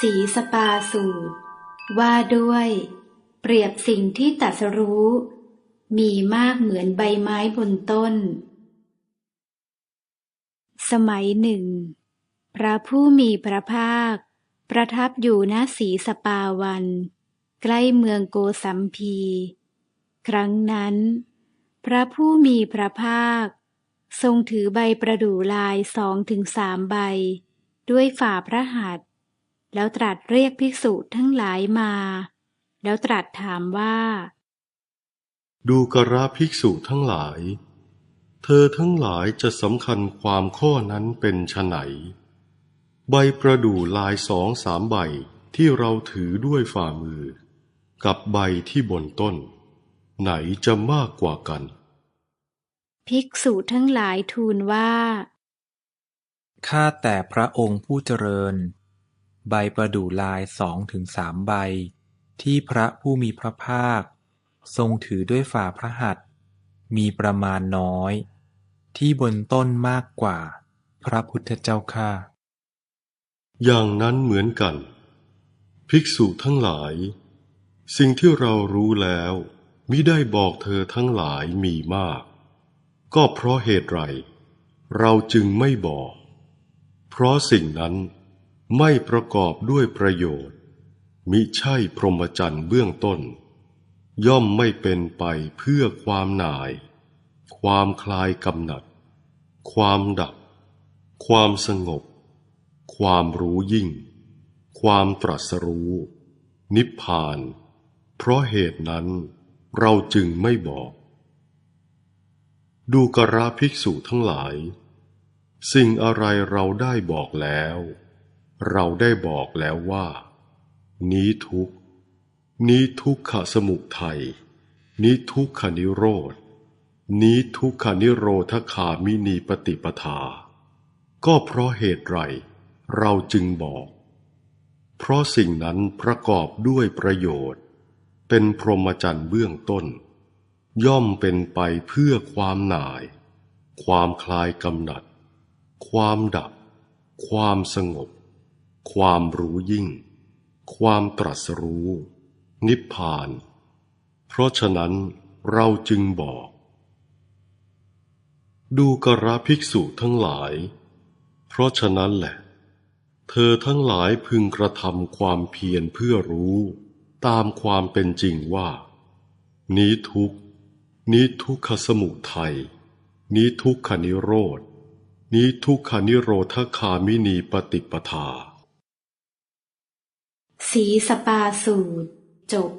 สีสปาสูตร ว่าด้วย เปรียบสิ่งที่ตรัสรู้ มีมากเหมือนใบไม้บนต้น สมัยหนึ่ง พระผู้มีพระภาค ประทับอยู่ณสีสปาวัน ใกล้เมืองโกสัมพี ครั้งนั้น พระผู้มีพระภาค ทรงถือใบประดู่ลายสองถึงสามใบ ด้วยฝ่าพระหัตถ แล้วตรัสเรียกภิกษุทั้งหลายมา แล้วตรัสถามว่า ดูกระภิกษุทั้งหลาย เธอทั้งหลายจะสำคัญความข้อนั้นเป็นไฉนใบประดู่ลายสองสามใบที่เราถือด้วยฝ่ามือ กับใบที่บนต้น ไหนจะมากกว่ากัน ภิกษุทั้งหลายทูลว่า ข้าแต่พระองค์ผู้เจริญ ใบประดู่ลายสองถึงสามใบ ที่พระผู้มีพระภาค ทรงถือด้วยฝ่าพระหัตถ์มีประมาณน้อย ที่บนต้นมากกว่า พระพุทธเจ้าข้าอย่างนั้นเหมือนกัน ภิกษุทั้งหลาย สิ่งที่เรารู้แล้วมิได้บอกเธอทั้งหลายมีมาก ก็เพราะเหตุไร เราจึงไม่บอก เพราะสิ่งนั้น ไม่ประกอบด้วยประโยชน์ มิใช่พรหมจรรย์เบื้องต้น ย่อมไม่เป็นไปเพื่อความหน่าย ความคลายกำหนัด ความดับ ความสงบ ความรู้ยิ่ง ความตรัสรู้ นิพพาน เพราะเหตุนั้นเราจึงไม่บอก ดูกระภิกษุทั้งหลาย สิ่งอะไรเราได้บอกแล้ว เราได้บอกแล้วว่า นี้ทุกนี้ทุกขสมุทัยนี้ทุกขนิโรธนี้ทุกขนิโรธคามินีปฏิปทา ก็เพราะเหตุไรเราจึงบอก เพราะสิ่งนั้นประกอบด้วยประโยชน์ เป็นพรหมจรรย์เบื้องต้น ย่อมเป็นไปเพื่อความหน่าย ความคลายกำหนัด ความดับ ความสงบ ความรู้ยิ่ง ความตรัสรู้ นิพพาน เพราะฉะนั้นเราจึงบอก ดูกระภิกษุทั้งหลาย เพราะฉะนั้นแหละ เธอทั้งหลายพึงกระทำความเพียรเพื่อรู้ ตามความเป็นจริงว่า นี้ทุกนี้ทุกขสมุทัยนี้ทุกขนิโรธนี้ทุกขนิโรธคามินีปฏิปทา สีสปาสูตร จบ